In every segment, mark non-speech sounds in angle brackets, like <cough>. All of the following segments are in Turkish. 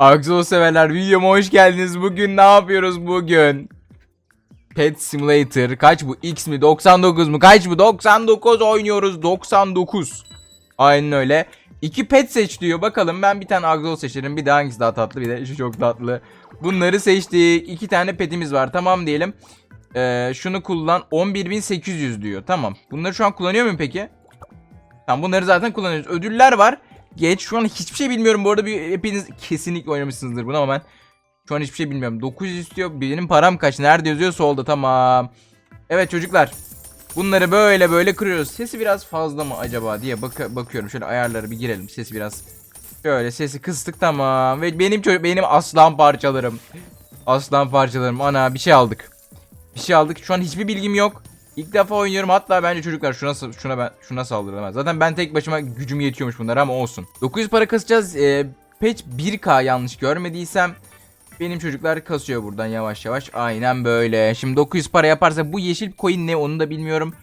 Axel severler videoma hoş geldiniz. Bugün ne yapıyoruz bugün? Pet Simulator kaç bu? X mi? 99 mu? Kaç bu? 99 oynuyoruz. 99. Aynen öyle. İki pet seç diyor. Bakalım ben bir tane Axel seçerim. Bir de hangisi daha tatlı? Bir de şu çok tatlı. Bunları seçtik. İki tane petimiz var. Tamam diyelim. Ee, şunu kullan. 11.800 diyor. Tamam. Bunları şu an kullanıyor muyum peki? Tamam bunları zaten kullanıyoruz. Ödüller var. Geç. Şu an hiçbir şey bilmiyorum. Bu arada bir, hepiniz kesinlikle oynamışsınızdır bunu ama ben şu an hiçbir şey bilmiyorum. 900 istiyor. Benim param kaç? Nerede yazıyor? Solda. Tamam. Evet çocuklar. Bunları böyle böyle kırıyoruz. Sesi biraz fazla mı acaba diye bak bakıyorum. Şöyle ayarları bir girelim. Sesi biraz. Şöyle sesi kıstık tamam. Ve benim çocuk benim aslan parçalarım. Aslan parçalarım. Ana bir şey aldık. Bir şey aldık. Şu an hiçbir bilgim yok. İlk defa oynuyorum. Hatta bence çocuklar şuna şuna ben şuna saldırılamaz. Zaten ben tek başıma gücüm yetiyormuş bunlara ama olsun. 900 para kasacağız. Ee, patch 1K yanlış görmediysem benim çocuklar kasıyor buradan yavaş yavaş. Aynen böyle. Şimdi 900 para yaparsa bu yeşil coin ne onu da bilmiyorum.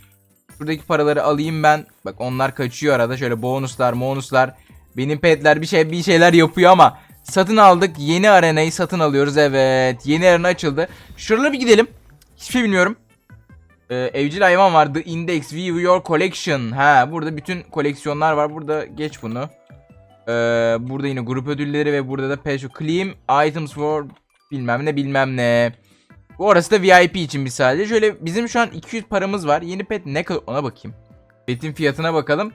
Buradaki paraları alayım ben. Bak onlar kaçıyor arada. Şöyle bonuslar, bonuslar. Benim petler bir şey bir şeyler yapıyor ama satın aldık. Yeni arenayı satın alıyoruz. Evet. Yeni arena açıldı. Şuralara bir gidelim. Hiçbir şey bilmiyorum. Ee, evcil hayvan var. The Index View Your Collection. Ha, burada bütün koleksiyonlar var. Burada geç bunu. Ee, burada yine grup ödülleri ve burada da Peşo Claim Items for bilmem ne bilmem ne. Orası da VIP için bir sadece. Şöyle bizim şu an 200 paramız var. Yeni pet ne kadar ona bakayım. Petin fiyatına bakalım.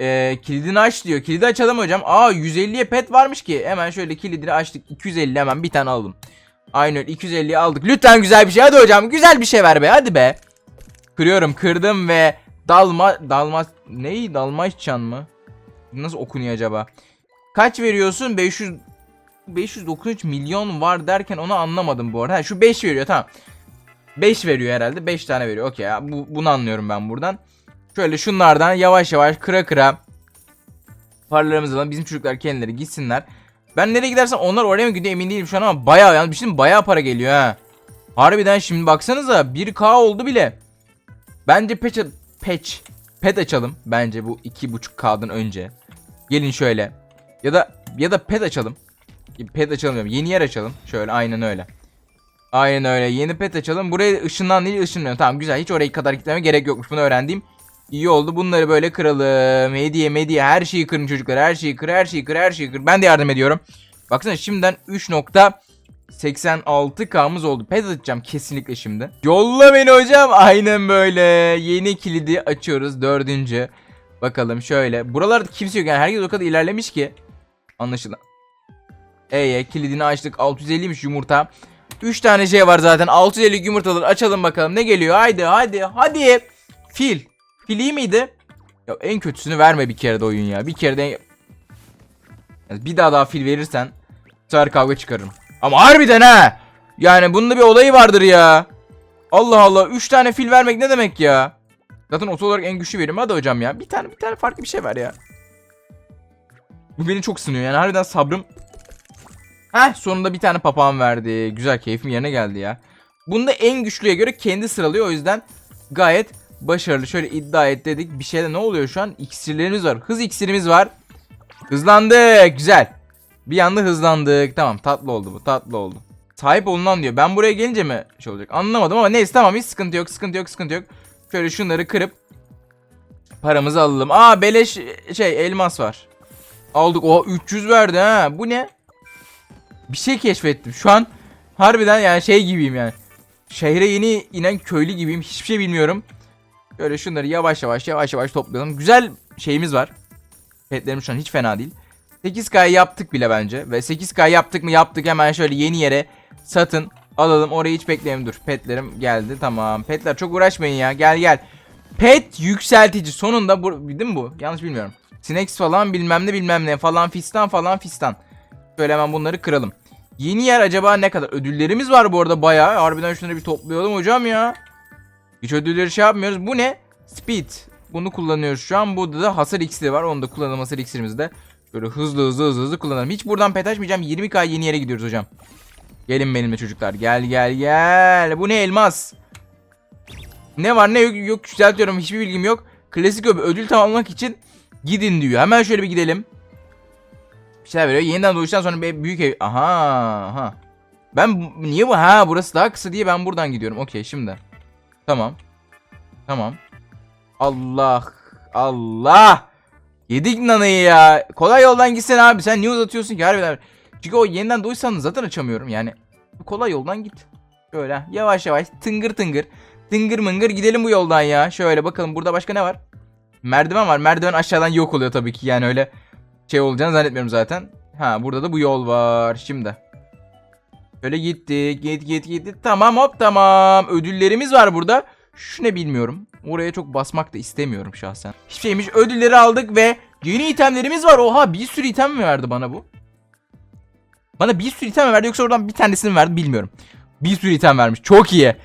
Ee, kilidini aç diyor. Kilidi açalım hocam. Aa 150'ye pet varmış ki. Hemen şöyle kilidini açtık. 250 hemen bir tane alalım. Aynen öyle 250'yi aldık. Lütfen güzel bir şey. Hadi hocam güzel bir şey ver be. Hadi be. Kırıyorum kırdım ve dalma dalma neyi dalmaççan mı? Nasıl okunuyor acaba? Kaç veriyorsun? 500 593 milyon var derken onu anlamadım bu arada. Ha, şu 5 veriyor tamam. 5 veriyor herhalde. 5 tane veriyor. Okey ya. Bu, bunu anlıyorum ben buradan. Şöyle şunlardan yavaş yavaş kıra kıra paralarımızı alalım. Bizim çocuklar kendileri gitsinler. Ben nereye gidersem onlar oraya mı gidiyor emin değilim şu an ama bayağı yani bir şey bayağı para geliyor ha. Harbiden şimdi baksanıza 1k oldu bile. Bence patch, patch pet açalım bence bu 2.5k'dan önce. Gelin şöyle. Ya da ya da pet açalım. Pet açalım diyorum. Yeni yer açalım. Şöyle aynen öyle. Aynen öyle. Yeni pet açalım. Buraya ışından değil ışınlıyor. Tamam güzel. Hiç oraya kadar gitmeme gerek yokmuş. Bunu öğrendiğim iyi oldu. Bunları böyle kıralım. Hediye mediye her şeyi kırın çocuklar. Her şeyi kır, her şeyi kır, her şeyi kır. Ben de yardım ediyorum. Baksana şimdiden 3.86k'mız oldu. Pet atacağım kesinlikle şimdi. Yolla beni hocam. Aynen böyle. Yeni kilidi açıyoruz. Dördüncü. Bakalım şöyle. Buralarda kimse yok. Yani herkes o kadar ilerlemiş ki. Anlaşılan. E'ye kilidini açtık. 650'miş yumurta. 3 tane şey var zaten. 650 yumurtaları açalım bakalım. Ne geliyor? Haydi hadi hadi. Fil. Fil iyi miydi? Ya en kötüsünü verme bir kere de oyun ya. Bir kere de bir daha daha fil verirsen bu kavga çıkarırım. Ama harbiden ha. Yani bunun da bir olayı vardır ya. Allah Allah 3 tane fil vermek ne demek ya? Zaten oto olarak en güçlü verim. Hadi hocam ya. Bir tane bir tane farklı bir şey ver ya. Bu beni çok sınıyor yani harbiden sabrım. Heh sonunda bir tane papağan verdi. Güzel keyfim yerine geldi ya. Bunda en güçlüye göre kendi sıralıyor o yüzden gayet başarılı. Şöyle iddia et dedik. Bir şeyde ne oluyor şu an? İksirlerimiz var. Hız iksirimiz var. Hızlandık. Güzel. Bir anda hızlandık. Tamam tatlı oldu bu. Tatlı oldu. Sahip olunan diyor. Ben buraya gelince mi şey olacak? Anlamadım ama neyse tamam hiç sıkıntı yok. Sıkıntı yok. Sıkıntı yok. Şöyle şunları kırıp paramızı alalım. Aa beleş şey elmas var. Aldık. Oha 300 verdi ha. Bu ne? Bir şey keşfettim. Şu an harbiden yani şey gibiyim yani. Şehre yeni inen köylü gibiyim. Hiçbir şey bilmiyorum. Böyle şunları yavaş yavaş yavaş yavaş toplayalım. Güzel şeyimiz var. Petlerim şu an hiç fena değil. 8K yaptık bile bence. Ve 8K yaptık mı yaptık hemen şöyle yeni yere satın alalım. Orayı hiç bekleyelim dur. Petlerim geldi tamam. Petler çok uğraşmayın ya. Gel gel. Pet yükseltici sonunda bu değil mi bu? Yanlış bilmiyorum. Sinex falan bilmem ne bilmem ne falan fistan falan fistan. Şöyle hemen bunları kıralım. Yeni yer acaba ne kadar? Ödüllerimiz var bu arada bayağı. Harbiden şunları bir toplayalım hocam ya. Hiç ödülleri şey yapmıyoruz. Bu ne? Speed. Bunu kullanıyoruz şu an. Burada da hasar iksiri var. Onu da kullanalım hasar iksirimizi de. Böyle hızlı hızlı hızlı hızlı kullanalım. Hiç buradan pet açmayacağım. 20k yeni yere gidiyoruz hocam. Gelin benimle çocuklar. Gel gel gel. Bu ne elmas? Ne var ne yok, yok düzeltiyorum. Hiçbir bilgim yok. Klasik öbü ödül tamamlamak için gidin diyor. Hemen şöyle bir gidelim. Bir şeyler veriyor. Yeniden doğuştan sonra büyük ev. Aha aha. Ben niye bu? Ha burası daha kısa diye ben buradan gidiyorum. Okey şimdi. Tamam. Tamam. Allah. Allah. Yedik nanayı ya. Kolay yoldan gitsen abi. Sen niye uzatıyorsun ki harbiden? Çünkü o yeniden doğuşsan zaten açamıyorum yani. Kolay yoldan git. Şöyle yavaş yavaş tıngır tıngır. Tıngır mıngır gidelim bu yoldan ya. Şöyle bakalım burada başka ne var? Merdiven var. Merdiven aşağıdan yok oluyor tabii ki. Yani öyle şey olacağını zannetmiyorum zaten. Ha burada da bu yol var. Şimdi. Şöyle gittik. Git git git. Tamam hop tamam. Ödüllerimiz var burada. Şu ne bilmiyorum. Oraya çok basmak da istemiyorum şahsen. Hiçbir şeymiş. Ödülleri aldık ve yeni itemlerimiz var. Oha bir sürü item mi verdi bana bu? Bana bir sürü item mi verdi yoksa oradan bir tanesini mi verdi bilmiyorum. Bir sürü item vermiş. Çok iyi.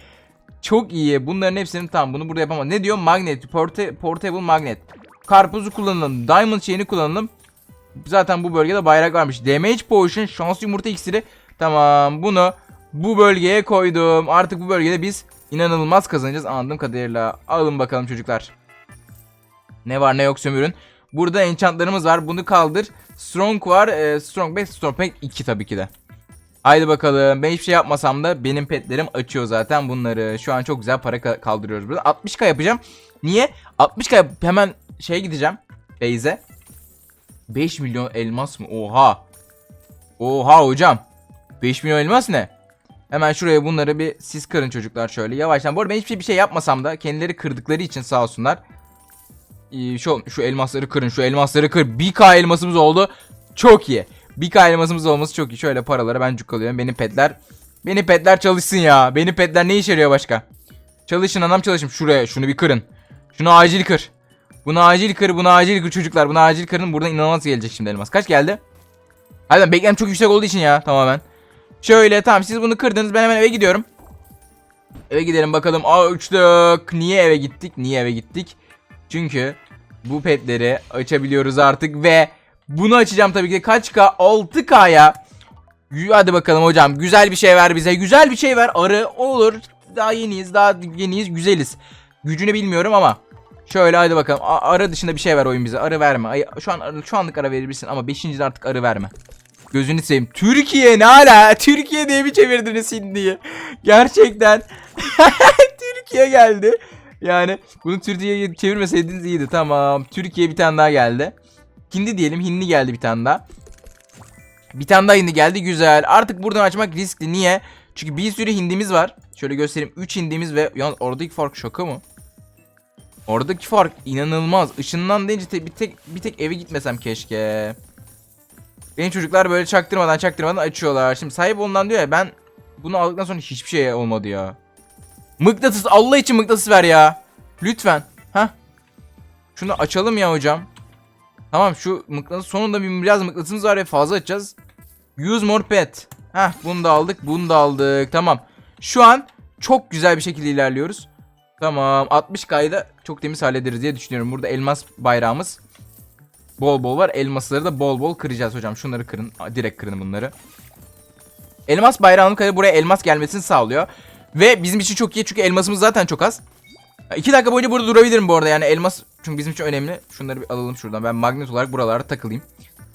Çok iyi. Bunların hepsini tamam bunu burada yapamam. Ne diyor? Magnet. Porta- portable magnet. Karpuzu kullanalım. Diamond şeyini kullanalım. Zaten bu bölgede bayrak varmış. Damage potion, şans yumurta iksiri. Tamam bunu bu bölgeye koydum. Artık bu bölgede biz inanılmaz kazanacağız anladığım kadarıyla. Alın bakalım çocuklar. Ne var ne yok sömürün. Burada enchantlarımız var. Bunu kaldır. Strong var. E, strong 5, Strong 5 2 tabii ki de. Haydi bakalım. Ben hiçbir şey yapmasam da benim petlerim açıyor zaten bunları. Şu an çok güzel para ka- kaldırıyoruz burada. 60k yapacağım. Niye? 60k yap- hemen şeye gideceğim. Beyze. 5 milyon elmas mı? Oha. Oha hocam. 5 milyon elmas ne? Hemen şuraya bunları bir siz kırın çocuklar şöyle yavaştan. Bu arada ben hiçbir şey, bir şey yapmasam da kendileri kırdıkları için sağ olsunlar. Ee, şu, şu elmasları kırın şu elmasları kır. 1k elmasımız oldu. Çok iyi. 1k elmasımız olması çok iyi. Şöyle paraları ben cukkalıyorum. Benim petler. Benim petler çalışsın ya. Benim petler ne işe yarıyor başka? Çalışın anam çalışın. Şuraya şunu bir kırın. Şunu acil kır. Bunu acil kır. Bunu acil kır çocuklar. Bunu acil kırın. Buradan inanılmaz gelecek şimdi elmas. Kaç geldi? Hadi beklem çok yüksek olduğu için ya tamamen. Şöyle tamam siz bunu kırdınız. Ben hemen eve gidiyorum. Eve gidelim bakalım. Aa uçtuk. Niye eve gittik? Niye eve gittik? Çünkü bu petleri açabiliyoruz artık ve bunu açacağım tabii ki de kaç K? 6K'ya. Yü- Hadi bakalım hocam. Güzel bir şey ver bize. Güzel bir şey ver. Arı olur. Daha yeniyiz. Daha yeniyiz. Güzeliz. Gücünü bilmiyorum ama. Şöyle hadi bakalım. A- arı dışında bir şey ver oyun bize. Arı verme. Şu an şu anlık ara verebilirsin ama 5. artık arı verme. Gözünü seveyim. Türkiye ne ala? Türkiye diye bir çevirdiniz Hindi'yi. Gerçekten. <laughs> Türkiye geldi. Yani bunu Türkiye'ye çevirmeseydiniz iyiydi. Tamam. Türkiye bir tane daha geldi. Hindi diyelim. Hindi geldi bir tane daha. Bir tane daha hindi geldi. Güzel. Artık buradan açmak riskli. Niye? Çünkü bir sürü hindimiz var. Şöyle göstereyim. 3 hindimiz ve yalnız oradaki fark şaka mı? Oradaki fark inanılmaz. Işından deyince te- bir tek bir tek eve gitmesem keşke. Benim çocuklar böyle çaktırmadan çaktırmadan açıyorlar. Şimdi sahip olunan diyor ya ben bunu aldıktan sonra hiçbir şey olmadı ya. Mıknatıs Allah için mıknatıs ver ya. Lütfen. Ha? Şunu açalım ya hocam. Tamam şu mıknatıs sonunda bir biraz mıknatısımız var ve fazla açacağız. Use more pet. Heh bunu da aldık bunu da aldık. Tamam. Şu an çok güzel bir şekilde ilerliyoruz. Tamam 60 kayda çok temiz hallederiz diye düşünüyorum. Burada elmas bayrağımız bol bol var. Elmasları da bol bol kıracağız hocam. Şunları kırın. Direkt kırın bunları. Elmas bayrağının kaydı buraya elmas gelmesini sağlıyor. Ve bizim için çok iyi çünkü elmasımız zaten çok az. 2 dakika boyunca burada durabilirim bu arada yani elmas çünkü bizim için önemli. Şunları bir alalım şuradan. Ben magnet olarak buralarda takılayım.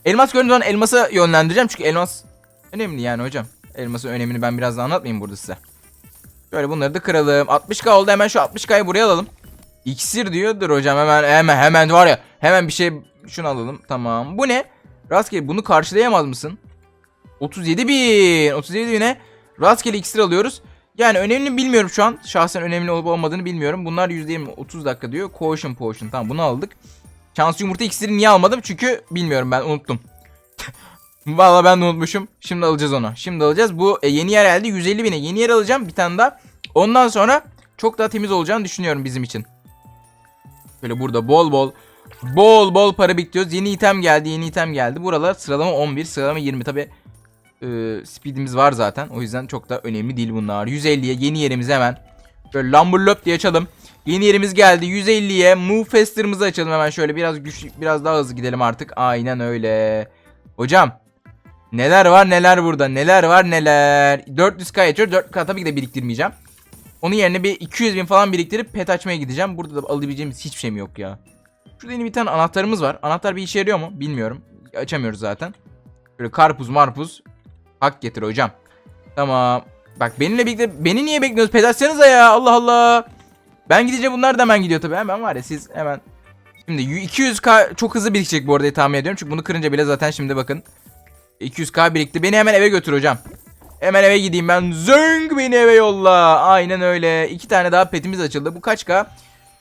Elmas gördüğüm zaman elmasa yönlendireceğim çünkü elmas önemli yani hocam. Elmasın önemini ben biraz daha anlatmayayım burada size. Böyle bunları da kıralım. 60k oldu hemen şu 60k'yı buraya alalım. İksir diyordur hocam hemen hemen hemen var ya hemen bir şey şunu alalım. Tamam. Bu ne? Rastgele bunu karşılayamaz mısın? 37 bin. 37 bine rastgele iksir alıyoruz. Yani önemli bilmiyorum şu an. Şahsen önemli olup olmadığını bilmiyorum. Bunlar %20 30 dakika diyor. Caution potion. Tamam bunu aldık. Şans yumurta iksiri niye almadım? Çünkü bilmiyorum ben unuttum. <laughs> Vallahi ben de unutmuşum. Şimdi alacağız onu. Şimdi alacağız. Bu e, yeni yer geldi. 150 bine yeni yer alacağım. Bir tane daha. Ondan sonra çok daha temiz olacağını düşünüyorum bizim için. Böyle burada bol bol bol bol para biriktiriyoruz. Yeni item geldi. Yeni item geldi. Buralar sıralama 11, sıralama 20. Tabi e, speedimiz var zaten. O yüzden çok da önemli değil bunlar. 150'ye yeni yerimizi hemen böyle lamburlop diye açalım. Yeni yerimiz geldi. 150'ye move faster'ımızı açalım hemen şöyle biraz güç biraz daha hızlı gidelim artık. Aynen öyle. Hocam neler var neler burada neler var neler. 400k yetiyor. 4k tabii ki de biriktirmeyeceğim. Onun yerine bir 200 bin falan biriktirip pet açmaya gideceğim. Burada da alabileceğimiz hiçbir şeyim yok ya. Şurada yeni bir tane anahtarımız var. Anahtar bir işe yarıyor mu? Bilmiyorum. Açamıyoruz zaten. Böyle karpuz marpuz. Hak getir hocam. Tamam. Bak benimle birlikte beni niye bekliyorsunuz? Pedersenize ya Allah Allah. Ben gidince bunlar da hemen gidiyor tabii. Hemen var ya siz hemen. Şimdi 200k çok hızlı birikecek bu arada tahmin ediyorum. Çünkü bunu kırınca bile zaten şimdi bakın. 200k birikti. Beni hemen eve götür hocam. Hemen eve gideyim ben. Zöng beni eve yolla. Aynen öyle. İki tane daha petimiz açıldı. Bu kaç k?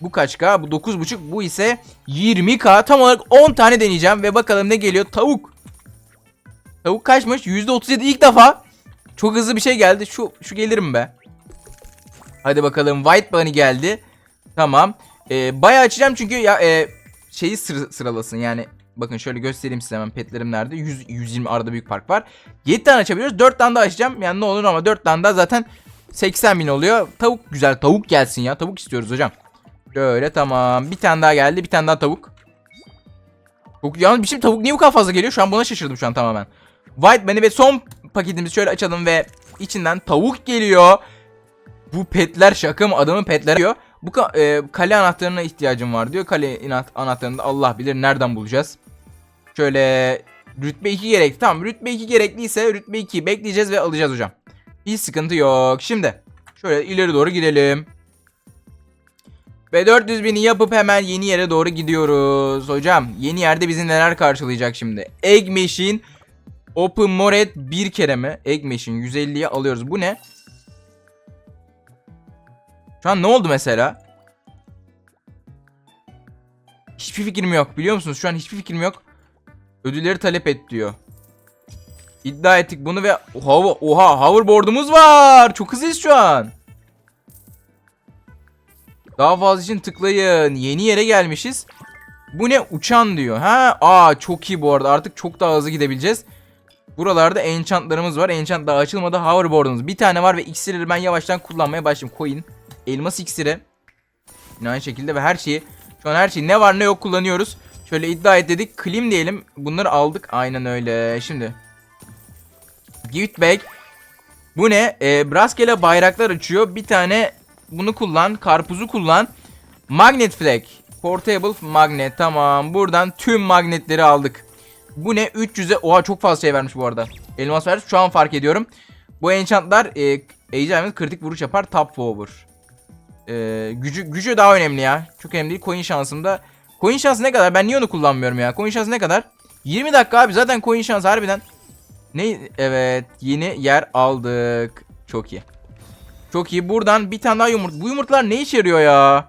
Bu kaç k? Bu 9.5. Bu ise 20k. Tam olarak 10 tane deneyeceğim. Ve bakalım ne geliyor. Tavuk. Tavuk kaçmış? %37 ilk defa. Çok hızlı bir şey geldi. Şu şu gelir mi be? Hadi bakalım. White Bunny geldi. Tamam. Ee, bayağı açacağım çünkü ya e, şeyi sır- sıralasın yani. Bakın şöyle göstereyim size hemen petlerim nerede. 100 120 arada büyük fark var. 7 tane açabiliyoruz. 4 tane daha açacağım. Yani ne olur ama 4 tane daha zaten 80 bin oluyor. Tavuk güzel. Tavuk gelsin ya. Tavuk istiyoruz hocam. Şöyle tamam. Bir tane daha geldi. Bir tane daha tavuk. Çok yalnız bir şey tavuk niye bu kadar fazla geliyor? Şu an buna şaşırdım şu an tamamen. White Bunny ve son paketimizi şöyle açalım ve içinden tavuk geliyor. Bu petler şaka mı? Adamın petleri diyor. Bu ka- e, kale anahtarına ihtiyacım var diyor. Kale anahtarını da Allah bilir nereden bulacağız. Şöyle rütbe 2 gerekli. Tamam rütbe 2 gerekliyse rütbe 2 bekleyeceğiz ve alacağız hocam. Hiç sıkıntı yok. Şimdi şöyle ileri doğru gidelim. Ve 400 bini yapıp hemen yeni yere doğru gidiyoruz. Hocam yeni yerde bizi neler karşılayacak şimdi? Egg Machine Open Moret bir kere mi? Egg Machine 150'ye alıyoruz. Bu ne? Şu an ne oldu mesela? Hiçbir fikrim yok. Biliyor musunuz? Şu an hiçbir fikrim yok. Ödülleri talep et diyor. İddia ettik bunu ve oha, oha hoverboard'umuz var. Çok hızlıyız şu an. Daha fazla için tıklayın. Yeni yere gelmişiz. Bu ne? Uçan diyor. Ha, aa çok iyi bu arada. Artık çok daha hızlı gidebileceğiz. Buralarda enchantlarımız var. Enchant daha açılmadı. Hoverboard'umuz bir tane var ve iksirleri ben yavaştan kullanmaya başlayayım. Coin, elmas iksiri. Yine aynı şekilde ve her şeyi şu an her şeyi ne var ne yok kullanıyoruz. Şöyle iddia et dedik. Klim diyelim. Bunları aldık. Aynen öyle. Şimdi. Gift bag. Bu ne? Ee, rastgele bayraklar açıyor. Bir tane bunu kullan. Karpuzu kullan. Magnet flag. Portable magnet. Tamam. Buradan tüm magnetleri aldık. Bu ne? 300'e. Oha çok fazla şey vermiş bu arada. Elmas vermiş. Şu an fark ediyorum. Bu enchantlar e, Ejderimiz kritik vuruş yapar. Top power. E, gücü, gücü daha önemli ya. Çok önemli değil. Coin şansım da. Coin şansı ne kadar? Ben niye onu kullanmıyorum ya? Coin şansı ne kadar? 20 dakika abi. Zaten coin şansı harbiden. Ne? Evet. Yeni yer aldık. Çok iyi. Çok iyi. Buradan bir tane daha yumurta. Bu yumurtalar ne işe yarıyor ya?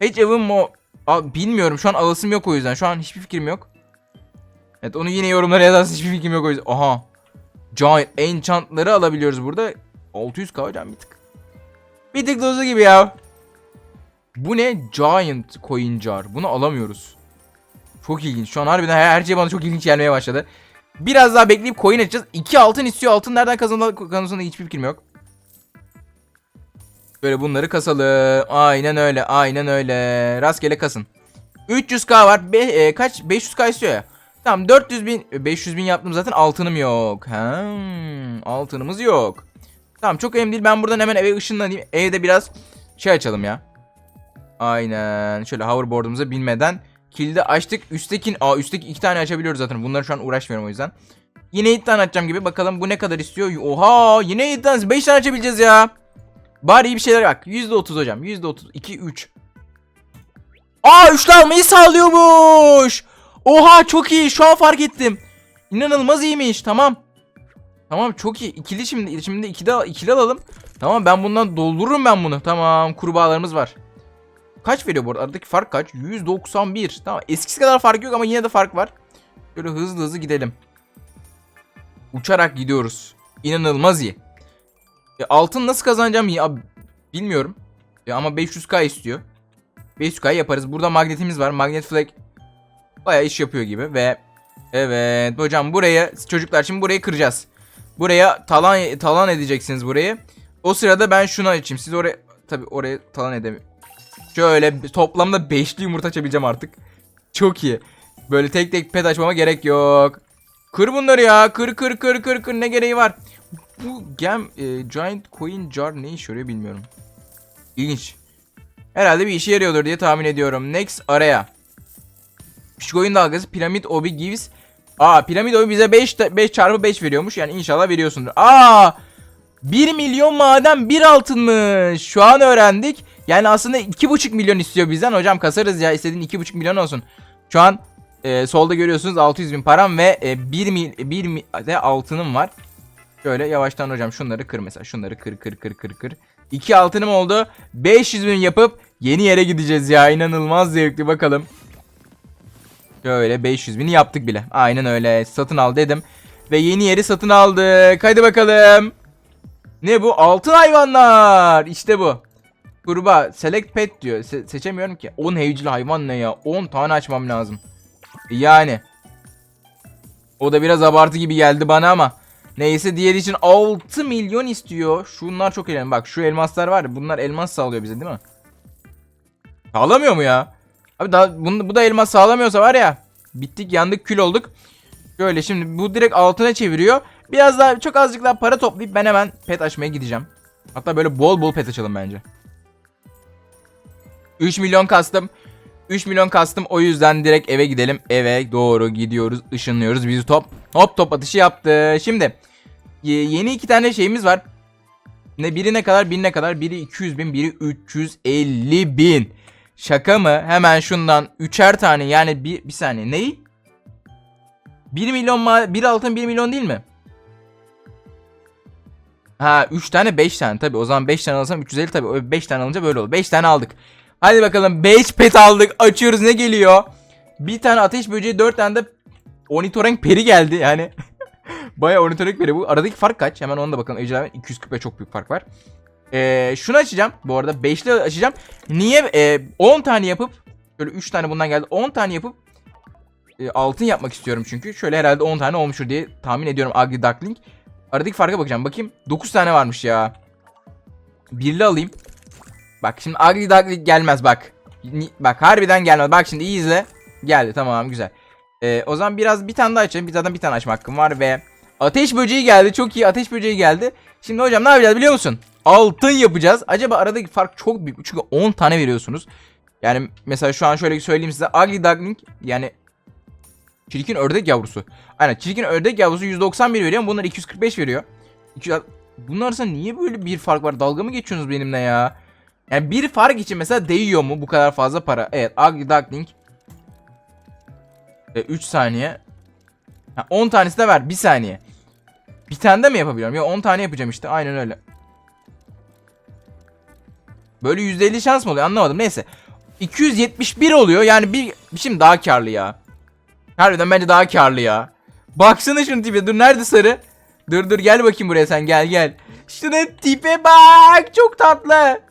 Hiç evim mo... Aa, bilmiyorum. Şu an ağısım yok o yüzden. Şu an hiçbir fikrim yok. Evet onu yine yorumlara yazarsın. Hiçbir fikrim yok o yüzden. Aha. Giant enchantları alabiliyoruz burada. 600k hocam bir tık. Bir tık dozu gibi ya. Bu ne? Giant coin jar. Bunu alamıyoruz. Çok ilginç. Şu an harbiden her, her şey bana çok ilginç gelmeye başladı. Biraz daha bekleyip coin açacağız. 2 altın istiyor. Altın nereden kazanılır konusunda hiçbir fikrim yok. Böyle bunları kasalım. Aynen öyle. Aynen öyle. Rastgele kasın. 300k var. Be, e, kaç? 500k istiyor ya. Tamam 400 bin 500 bin yaptım zaten altınım yok. Ha, altınımız yok. Tamam çok önemli değil. Ben buradan hemen eve ışınlanayım. Evde biraz şey açalım ya. Aynen. Şöyle hoverboard'umuza binmeden kilidi açtık. Üstteki aa üstteki iki tane açabiliyoruz zaten. Bunları şu an uğraşmıyorum o yüzden. Yine 7 tane açacağım gibi. Bakalım bu ne kadar istiyor. Oha yine 7 tane. 5 tane açabileceğiz ya. Bari iyi bir şeyler bak. %30 hocam. %30. 2 3. Aa üçlü almayı sağlıyormuş. Oha çok iyi. Şu an fark ettim. İnanılmaz iyiymiş. Tamam. Tamam çok iyi. İkili şimdi. Şimdi ikili, ikili alalım. Tamam ben bundan doldururum ben bunu. Tamam kurbağalarımız var. Kaç veriyor bu arada? Aradaki fark kaç? 191. Tamam eskisi kadar fark yok ama yine de fark var. Böyle hızlı hızlı gidelim. Uçarak gidiyoruz. İnanılmaz iyi. E, altın nasıl kazanacağım ya bilmiyorum. E, ama 500k istiyor. 500k yaparız. Burada magnetimiz var. Magnet flag bayağı iş yapıyor gibi ve evet hocam buraya çocuklar şimdi burayı kıracağız. Buraya talan talan edeceksiniz burayı. O sırada ben şunu açayım. Siz oraya tabi oraya talan edemiyorum. Şöyle toplamda 5'li yumurta açabileceğim artık. Çok iyi. Böyle tek tek pet açmama gerek yok. Kır bunları ya. Kır kır kır kır kır ne gereği var? Bu gem e, giant coin jar ne işe yarıyor bilmiyorum. İlginç. Herhalde bir işe yarıyordur diye tahmin ediyorum. Next araya. Küçük oyun dalgası Pyramid Obi gives Aa piramit oyun bize 5 5 çarpı 5 veriyormuş. Yani inşallah veriyorsundur. Aa 1 milyon maden 1 altınmış. Şu an öğrendik. Yani aslında 2,5 milyon istiyor bizden. Hocam kasarız ya istediğin 2,5 milyon olsun. Şu an e, solda görüyorsunuz 600 bin param ve e, 1 mil 1 mil de altınım var. Şöyle yavaştan hocam şunları kır mesela. Şunları kır kır kır kır kır. 2 altınım oldu. 500 bin yapıp yeni yere gideceğiz ya. İnanılmaz zevkli bakalım. Şöyle 500 bini yaptık bile. Aynen öyle. Satın al dedim. Ve yeni yeri satın aldık. Hadi bakalım. Ne bu? Altın hayvanlar. İşte bu. Kurbağa. Select pet diyor. Se- seçemiyorum ki. 10 evcil hayvan ne ya? 10 tane açmam lazım. Yani. O da biraz abartı gibi geldi bana ama. Neyse diğer için 6 milyon istiyor. Şunlar çok önemli. Bak şu elmaslar var ya. Bunlar elmas sağlıyor bize değil mi? Sağlamıyor mu ya? Abi daha bunu, bu da elmas sağlamıyorsa var ya. Bittik yandık kül olduk. Şöyle şimdi bu direkt altına çeviriyor. Biraz daha çok azıcık daha para toplayıp ben hemen pet açmaya gideceğim. Hatta böyle bol bol pet açalım bence. 3 milyon kastım. 3 milyon kastım o yüzden direkt eve gidelim. Eve doğru gidiyoruz. ışınlıyoruz. Bizi top hop top atışı yaptı. Şimdi ye- yeni iki tane şeyimiz var. Ne biri ne kadar biri ne kadar biri 200 bin biri 350 bin. Şaka mı? Hemen şundan üçer tane yani bir, bir saniye neyi? 1 milyon ma 1 altın 1 milyon değil mi? Ha 3 tane 5 tane tabi o zaman 5 tane alsam 350 tabi 5 tane alınca böyle olur 5 tane aldık Hadi bakalım 5 pet aldık. Açıyoruz ne geliyor? Bir tane ateş böceği 4 tane de Ornitorenk peri geldi. Yani <laughs> Baya ornitorenk peri bu. Aradaki fark kaç? Hemen ona da bakalım. Ejderha 240 çok büyük fark var. Ee, Şunu açacağım. Bu arada 5'li açacağım. Niye ee, 10 tane yapıp Şöyle 3 tane bundan geldi. 10 tane yapıp e, altın yapmak istiyorum çünkü. Şöyle herhalde 10 tane olmuştur diye tahmin ediyorum Ugly Duckling. Aradaki farka bakacağım. Bakayım. 9 tane varmış ya. Birli alayım. Bak şimdi Ugly Duckling gelmez bak. Bak harbiden gelmez. Bak şimdi iyi izle. Geldi tamam güzel. E, o zaman biraz bir tane daha açayım. Bir zaten bir tane açma hakkım var ve ateş böceği geldi. Çok iyi ateş böceği geldi. Şimdi hocam ne yapacağız biliyor musun? Altın yapacağız. Acaba aradaki fark çok büyük. Çünkü 10 tane veriyorsunuz. Yani mesela şu an şöyle söyleyeyim size. Ugly Duckling yani Çirkin ördek yavrusu. Aynen çirkin ördek yavrusu 191 veriyor ama bunlar 245 veriyor. 200 Bunun arasında niye böyle bir fark var? Dalga mı geçiyorsunuz benimle ya? Yani bir fark için mesela değiyor mu bu kadar fazla para? Evet Ugly Duckling. E, 3 saniye. Ha, 10 tanesi de ver 1 saniye. Bir tane de mi yapabiliyorum? Ya 10 tane yapacağım işte aynen öyle. Böyle %50 şans mı oluyor anlamadım neyse. 271 oluyor yani bir şimdi daha karlı ya. Harbiden bence daha karlı ya. Baksana şunun tipe. Dur nerede sarı? Dur dur gel bakayım buraya sen gel gel. Şuna tipe bak. Çok tatlı.